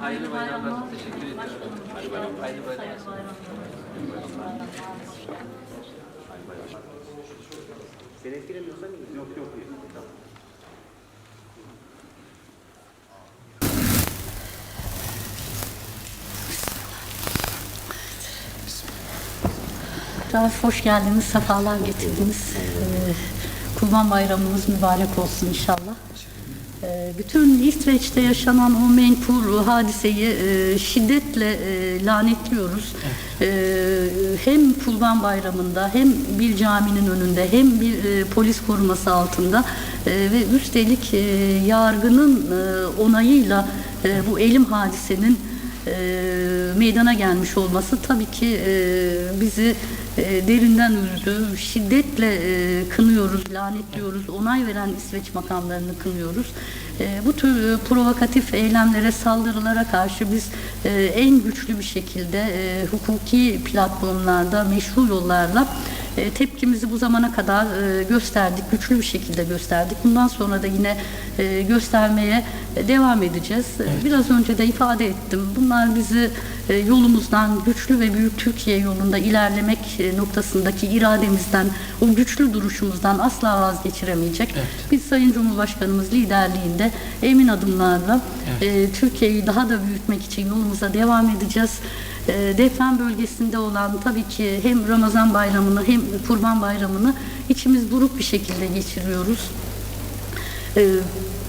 Hayırlı bayramlar. Teşekkür ederim. Hayırlı bayramlar. Hayırlı bayramlar. Seni etkilemiyorsan. Yok yok. Tamam. Hoş geldiniz, sefalar getirdiniz. Ee, Kurban Bayramımız mübarek olsun inşallah. Ee, bütün İsveç'te yaşanan o menfur hadiseyi e, şiddetle e, lanetliyoruz. Ee, hem Kurban Bayramı'nda hem bir caminin önünde hem bir e, polis koruması altında e, ve üstelik e, yargının e, onayıyla e, bu elim hadisenin e, meydana gelmiş olması tabii ki e, bizi e, derinden üzdü. Şiddetle e, kınıyoruz, lanetliyoruz. Onay veren İsveç makamlarını kınıyoruz. E, bu tür e, provokatif eylemlere, saldırılara karşı biz e, en güçlü bir şekilde e, hukuki platformlarda, meşru yollarla e, tepkimizi bu zamana kadar e, gösterdik, güçlü bir şekilde gösterdik. Bundan sonra da yine e, göstermeye devam edeceğiz. E, Biraz önce de ifade ettim. Bunlar bizi e, yolumuzdan, güçlü ve büyük Türkiye yolunda ilerlemek e, noktasındaki irademizden, o güçlü duruşumuzdan asla vazgeçiremeyecek. Biz Sayın Cumhurbaşkanımız liderliğinde emin adımlarla e, Türkiye'yi daha da büyütmek için yolumuza devam edeceğiz. E, deprem bölgesinde olan tabii ki hem Ramazan bayramını hem Kurban bayramını içimiz buruk bir şekilde geçiriyoruz. E,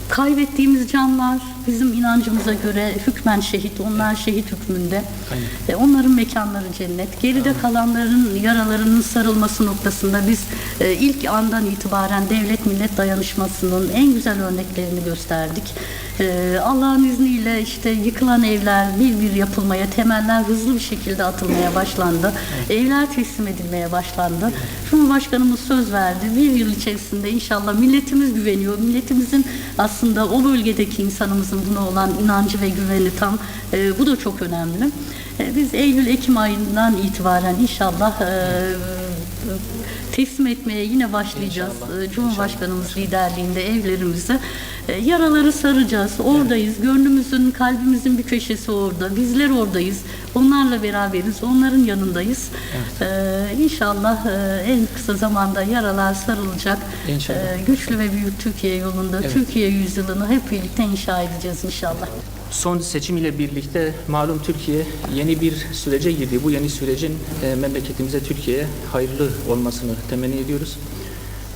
kaybettiğimiz canlar bizim inancımıza göre hükmen şehit, onlar şehit hükmünde. E, onların mekanları cennet. Geride kalanların yaralarının sarılması noktasında biz e, ilk andan itibaren devlet millet dayanışmasının en güzel örneklerini gösterdik. E, Allah'ın izniyle işte yıkılan evler bir bir yapılmaya, temeller hızlı bir şekilde atılmaya başlandı. Evler teslim edilmeye başlandı. Cumhurbaşkanımız söz verdi. Bir yıl içerisinde inşallah milletimiz güveniyor. Milletimizin aslında o bölgedeki insanımızın buna olan inancı ve güveni tam. E, bu da çok önemli. E, biz Eylül-Ekim ayından itibaren inşallah e, teslim etmeye yine başlayacağız. E, Cumhurbaşkanımız liderliğinde evlerimizi e, yaraları saracağız. Oradayız. Gönlümüzün, kalbimizin bir köşesi orada. Bizler oradayız. Onlarla beraberiz. Onların yanındayız. E, inşallah e, en kısa zamanda yaralar sarılacak. İnşallah. E, güçlü ve büyük Türkiye yolunda Evet. Türkiye yüzyılını hep birlikte inşa edeceğiz inşallah. Son seçim ile birlikte malum Türkiye yeni bir sürece girdi. Bu yeni sürecin e, memleketimize, Türkiye'ye hayırlı olmasını temenni ediyoruz.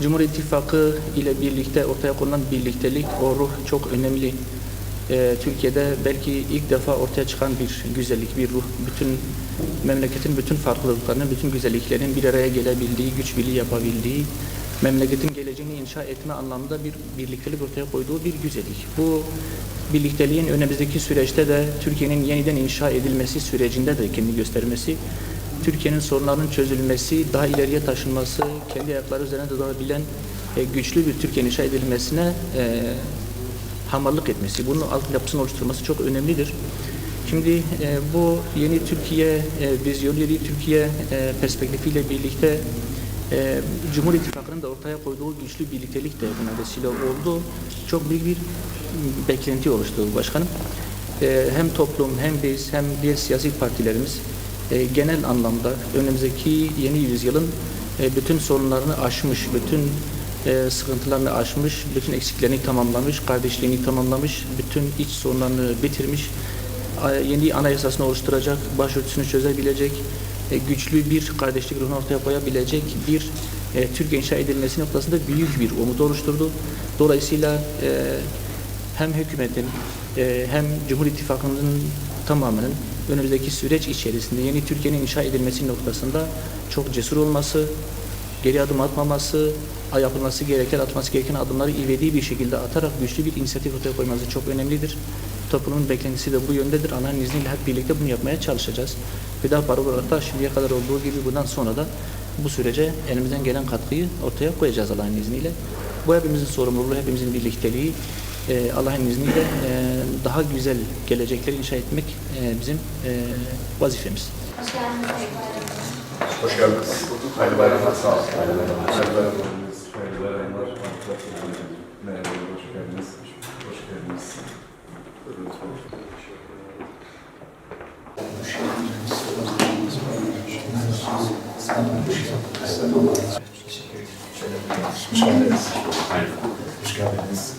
Cumhur İttifakı ile birlikte ortaya konulan birliktelik, o ruh çok önemli. E, Türkiye'de belki ilk defa ortaya çıkan bir güzellik, bir ruh. Bütün memleketin bütün farklılıklarının, bütün güzelliklerin bir araya gelebildiği, güç birliği yapabildiği, memleketin geleceğini inşa etme anlamında bir birliktelik ortaya koyduğu bir güzellik. Bu birlikteliğin önümüzdeki süreçte de Türkiye'nin yeniden inşa edilmesi sürecinde de kendini göstermesi, Türkiye'nin sorunlarının çözülmesi, daha ileriye taşınması, kendi ayakları üzerine durabilen e, güçlü bir Türkiye inşa edilmesine e, hamallık etmesi, bunun altyapısını oluşturması çok önemlidir. Şimdi e, bu yeni Türkiye e, vizyonu, yeni Türkiye e, perspektifiyle birlikte e, Cumhur İttifakı'nın da ortaya koyduğu güçlü birliktelik de buna vesile oldu. Çok büyük bir beklenti oluştu başkanım. E, hem toplum hem biz hem diğer siyasi partilerimiz e, genel anlamda önümüzdeki yeni yüzyılın e, bütün sorunlarını aşmış, bütün e, sıkıntılarını aşmış, bütün eksiklerini tamamlamış, kardeşliğini tamamlamış, bütün iç sorunlarını bitirmiş, yeni anayasasını oluşturacak, başörtüsünü çözebilecek, e, güçlü bir kardeşlik ruhunu ortaya koyabilecek bir e, Türkiye inşa edilmesi noktasında büyük bir umut oluşturdu. Dolayısıyla e, hem hükümetin e, hem Cumhur İttifakı'nın tamamının önümüzdeki süreç içerisinde yeni Türkiye'nin inşa edilmesi noktasında çok cesur olması, geri adım atmaması, yapılması gereken, atması gereken adımları ivedi bir şekilde atarak güçlü bir inisiyatif ortaya koyması çok önemlidir. Toplumun beklentisi de bu yöndedir. Allah'ın izniyle hep birlikte bunu yapmaya çalışacağız. Hüdapar olarak da şimdiye kadar olduğu gibi bundan sonra da bu sürece elimizden gelen katkıyı ortaya koyacağız Allah'ın izniyle. Bu hepimizin sorumluluğu, hepimizin birlikteliği. Ee, Allah'ın izniyle e, daha güzel gelecekleri inşa etmek e, bizim e, vazifemiz. Hoş geldiniz. Hoş geldiniz. Hayırlı bayramlar. Sağ olun. Hayırlı bayramlar. Hayırlı bayramlar. Hayırlı bayramlar. Merhaba, hoş geldiniz. Hoş geldiniz. Buyurun, lütfen. Hoş geldiniz. Hoş geldiniz.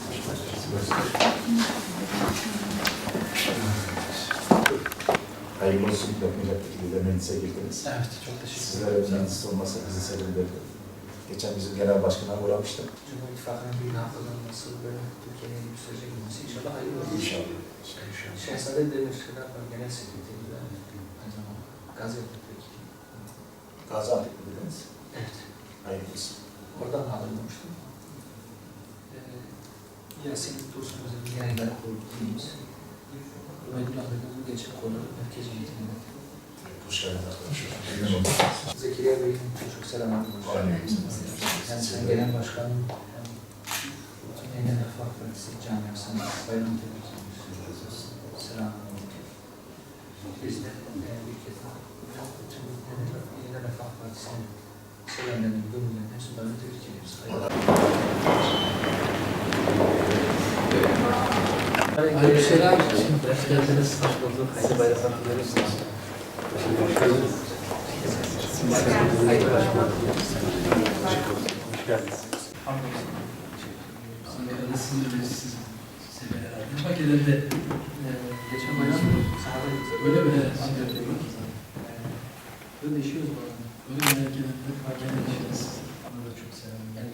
Hayırlı olsun. Bir şekilde meclise girdiniz. Evet, çok teşekkür Sizlere meclis olması bizi sevindirdi. Geçen bizim genel başkan'a uğramıştık. Cumhur İttifakı'nın büyük haftalanması ve Türkiye'nin yükselecek olması inşallah hayırlı olur. İnşallah. Şehzade Demir var, Genel Sekreteri ve aynı zamanda Gaziantep'teki. Gaziantep'te dediniz. Evet, Hayırlı olsun. oradan alınmıştım. Ee, Yasin Dursun Özel'in yayınları kurduğumuz Umeydül Ahmet'in geçen konu merkez yönetiminde. Hoş geldiniz arkadaşlar. Zekeriya Bey'in çok selamlar. Aleykümselam. Hem Sayın Genel Başkanım bütün Yeniden Refah Partisi camiasına bayram tebrik Selam. Biz de e, bütün Yeniden Yeniden Refah Partisi'nin sevenlerinin, gönüllerinin hepsini bayram tebrik ediyoruz. Aleykümselam. Hoş geldiniz. Hoş bulduk. Hayırlı bayramlar dileriz. Hayırlı bayramlar. Fakirlerde geçen bayram sahada öyle mi? Böyle işiyoruz bazen. Böyle merkezinde pakete yaşarız. Onu da çok severim. Ben de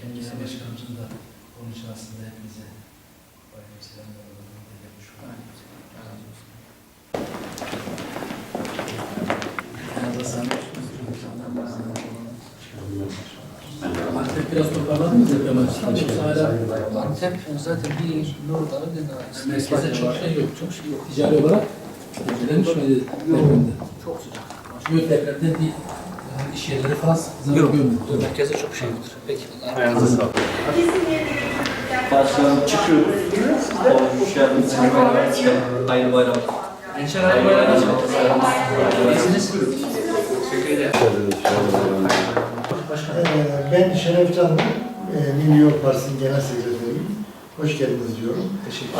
Kendi genel başkanımızın da onun için aslında hepinize bayram selamlar olduğunu belirtmiş olalım. Yanınızda Toparladınız mı hala Antep zaten bir Nur Dağı bir merkezde çok şey yok. Çok şey yok. Ticari olarak etkilenmiş miydi depremde? Çok sıcak. Yok depremde değil. Yani iş yerleri falan zarar görmedi. Merkezde çok şey yoktur. Peki. Ayağınıza sağlık. Başkanım çıkıyoruz. Hoş geldiniz. Hayırlı bayram. Gençler hayırlı bayramlar. İyisiniz. Ee, Ben Şeref Canlı, e, New York Partisi'nin genel sekreteriyim. Hoş geldiniz diyorum.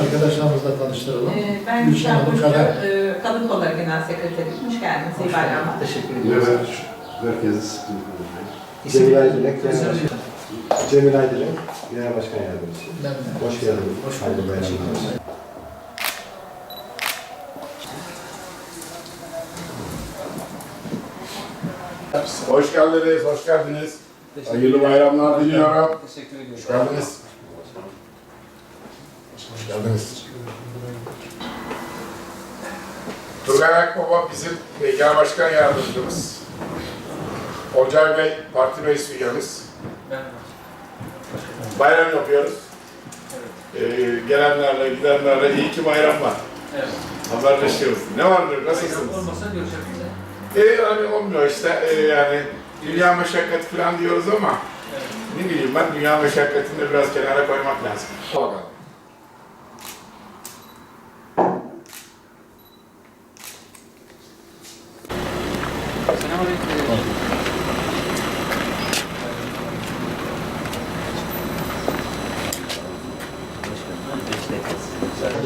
Arkadaşlarımızla tanıştıralım. Ee, Ben Gülşen Hanım kadar. e, Kadın Kolları Genel Sekreteriyim. Hoş geldiniz. İyi bayramlar. Teşekkür ediyoruz. Evet, herkese sıkıntı Cemil Aydilek, Genel Başkan. Cemil Aydilek, Genel Başkan Yardımcısı. Hoş geldiniz. Hoş Hayırlı bulduk. bayramlar. Hoş geldiniz, hoş geldiniz. Hayırlı bayramlar diliyorum. Teşekkür ediyorum. Hoş geldiniz. Hoş geldiniz. Turgay Akbaba bizim genel başkan yardımcımız. Olcay Bey parti meclis üyemiz. Bayram yapıyoruz. Ee, gelenlerle gidenlerle iyi ki bayram var. Evet. Haberleşiyoruz. Ne vardır, nasılsınız? Olmasa görüşebiliriz. E hani olmuyor işte e, yani dünya meşakkatı falan diyoruz ama ne bileyim ben dünya meşakkatini biraz kenara koymak lazım. Bakalım.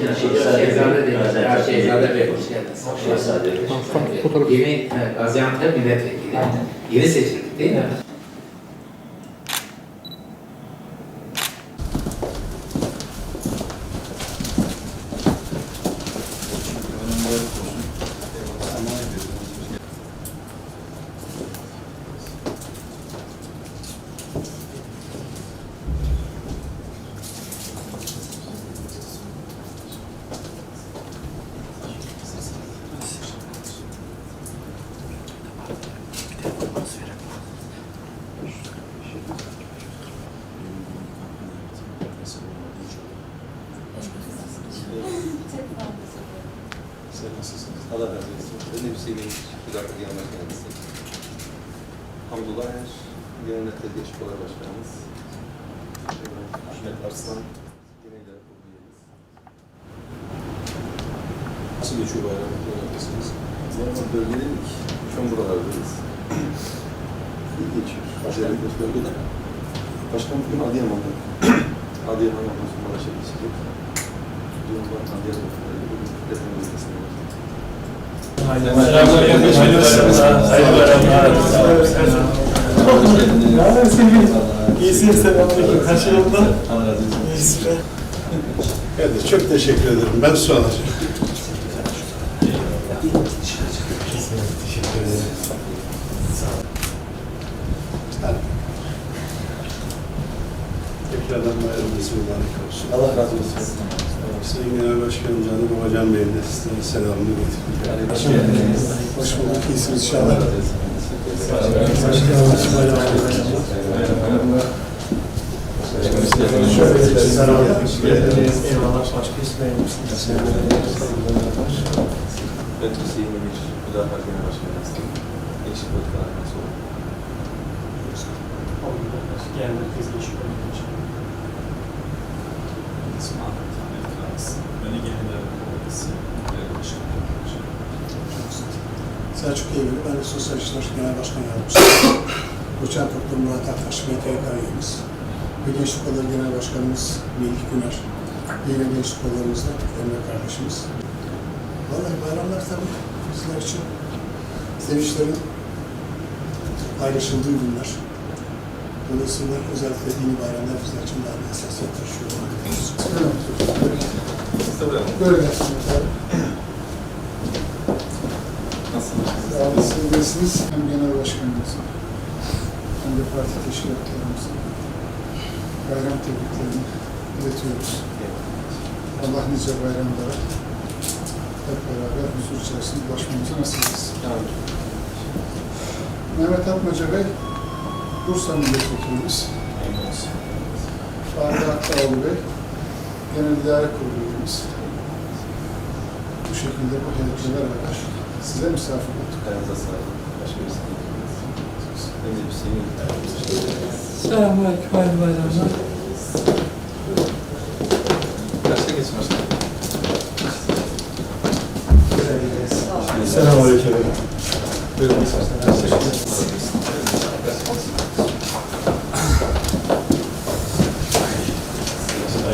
Şehzade Bey. Şehzade Bey. Hoş geldiniz. Yeni evet, Gaziantep milletvekili. Yeni seçildik değil mi? Allah razı olsun. Ben de Hüseyin Dakika gelmek kendisi. Hamdullah Er, netleri Genç Kolay Başkanımız. Ahmet Arslan, genel kurulu üyemiz. Nasıl geçiyor bayram? Neredesiniz? Valla bölgedelik. Şu an buralardayız. İyi geçiyor. Özellikle bölgede. Başkan bugün Adıyaman'da. Adıyaman'dan sonra Maraş'a geçecek. Diyorum ben Adıyaman'da deprem bölgesinde olacak. İyisin selamünaleyküm. Kaç yılında? Evet, çok teşekkür ederim. Ben su alacağım. Tekrardan bayramınız mübarek olsun. Allah razı olsun. Sayın Genel Başkanım Canım Babacan Bey'in de size selamını getirdim. Hoş geldiniz. Hoş bulduk. İyisiniz inşallah. Ben Hüseyin Emir, Müdafaa Genel Başkanı. Değişik politikalar nasıl olur? Genel merkez geçiş ofisi Selçuk Eylül, ben de Sosyal İşler Genel Başkan Yardımcısı. Doçent Doktor Murat Aktaş, MTK üyemiz. Ve Gençlik Kolları Genel Başkanımız Melih Güner. Yine Gençlik Kollarımız da Emre kardeşimiz. Vallahi bayramlar tabii bizler için sevinçlerin paylaşıldığı günler. Dolayısıyla özellikle dini bayramlar bizler için daha bir esasiyet taşıyor. Böyle gelsin efendim. Olun, siz nasılsınız? Hem genel başkanımızın hem de parti teşkilatlarımızın bayram tebriklerini iletiyoruz. Allah nice bayramlara hep beraber huzur içerisinde ulaşmamızı nasip etsin. Mehmet Atmaca Bey, Bursa Milletvekilimiz. Fahri Aktaoğlu Bey, Genel İdare Kurulu üyemiz. Bu şekilde bu heyetle beraber size misafir olduk. Ayağınıza sağlık. Başka bir yok. Ben de Hüseyin Emir. Selamünaleyküm. Hayırlı bayramlar. Kaçta geçin başkanım? Selamünaleyküm. Buyurun.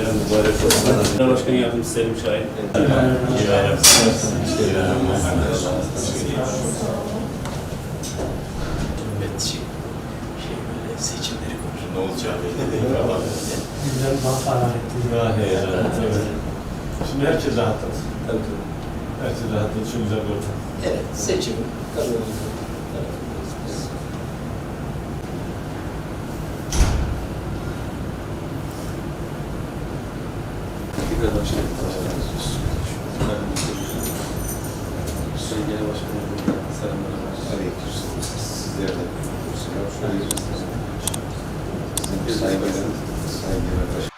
Bayram mübarek olsun. Başkan Yardımcısı Selim Şahin. Nöbetçi. Şey böyle seçimleri konuşuyor. Ne olacağı belli değil. Güzel. Ah ya. Evet. Şimdi herkes rahatladı. Herkes rahatladı. Çok güzel bir ortam. Evet, seçim. Tekrar hoş geldiniz. Sayın Genel Başkanım, selamlar. Aleykümselam. Sizler de. Bakanım, Sayın Genel Başkanım.